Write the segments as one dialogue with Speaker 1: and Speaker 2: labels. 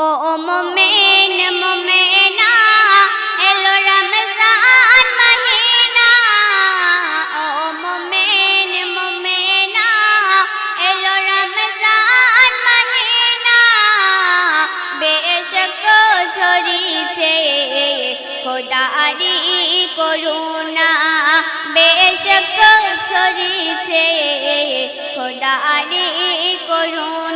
Speaker 1: ও মোমেন, মোমেনা, এলো রমজান মহিনা। ও মোমেন, মোমেনা, এলো রমজান মহিনা। বেশক ঝরিছে খোদারি করুণা। বেশক ঝরিছে খোদারি করুণা।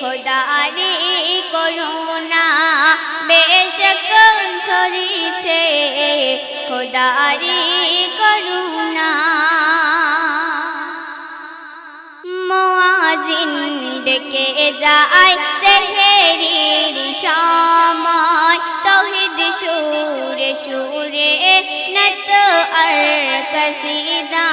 Speaker 1: খোদারি করুণা বেশক ঝরিছে খোদারি করুণা মোয়াজিন ডেকে যায় সেহেরির সময়। তহিদ সুরে সুরে নত আর কসিদা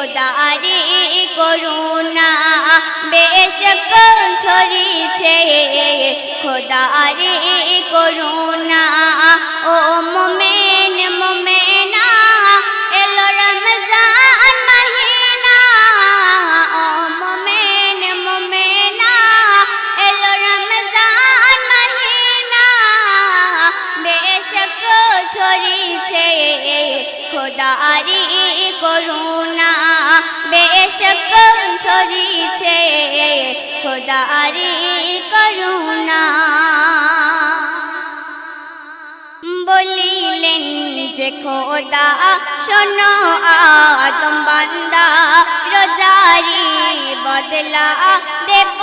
Speaker 1: খোদারি করুণা বেশ ছড়িছে খোদারি করুণা ও মোমেন বেশক ঝরিছে খোদারি করুণা। বেশক ঝরিছে খোদারি করুণা। বলিলেন যে, খোদা, শোনো, আদম বান্দা, রোজারি বদলা দেব।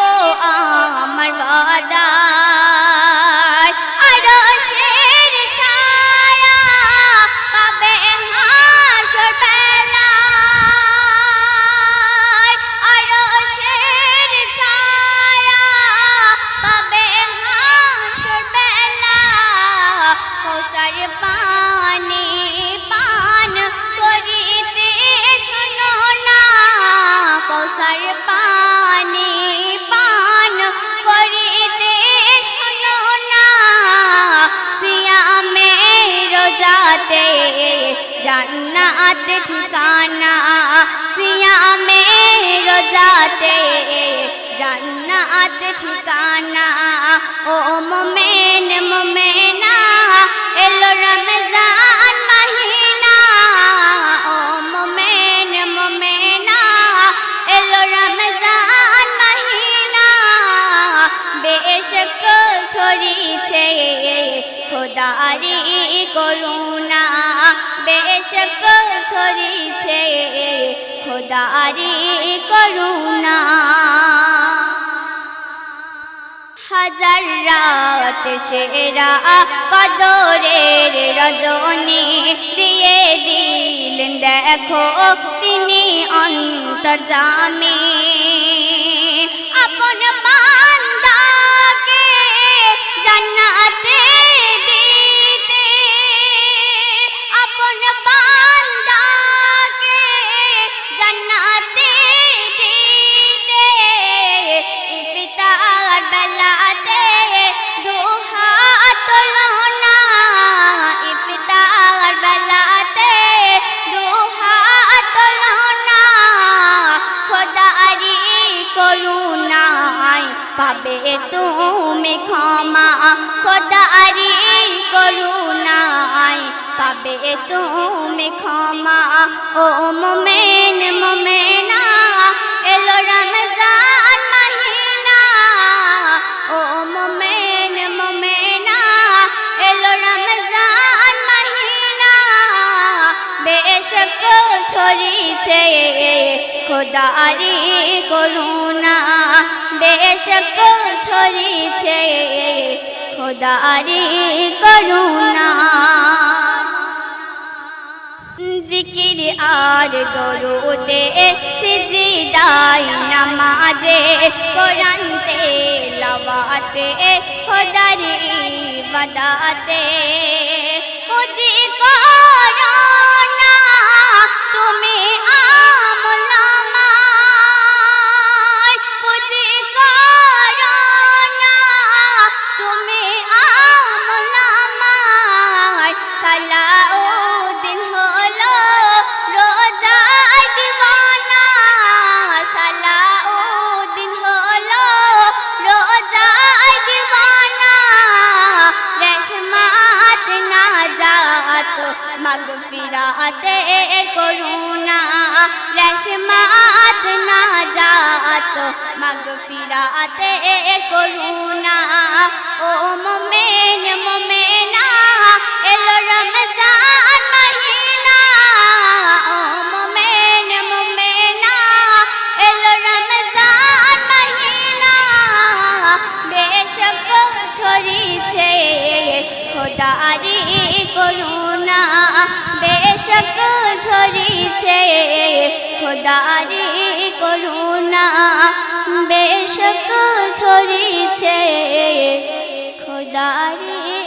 Speaker 1: রোজাতে জান্নাত ঠিকানা। সিয়ামে রোজাতে জান্নাত ঠিকানা। ও মোমেন মোমেনা বেশক ছড়িছে, খোদারি করুণা। বেশক ছড়িছে, খোদারি করুণা। হাজার রাত সেরা কদরের রজনী দিয়ে দিলেন, দেখো তিনি অন্তর্জামে খোদারি করুণায় পাবে তুমি ক্ষমা। ও মোমেন, মোমেনা, এলো রমজান মহিনা। ও মোমেন, মোমেনা, এলো রমজান মহিনা। বেশক ছড়িছে খোদারি করুণা। বেশক ছড়িছে খোদারি করুণা। জিকির আর দরুদে সিজদাই নামাজে কোরআন তেলাওয়াতে খোদারি বাদাতে মাগফিরাতে করুণা। রহমাত নাজাত মাগফিরাতে করুণা। বেশক ঝরিছে খোদারি করুণা। বেশক ছড়িছে খোদারি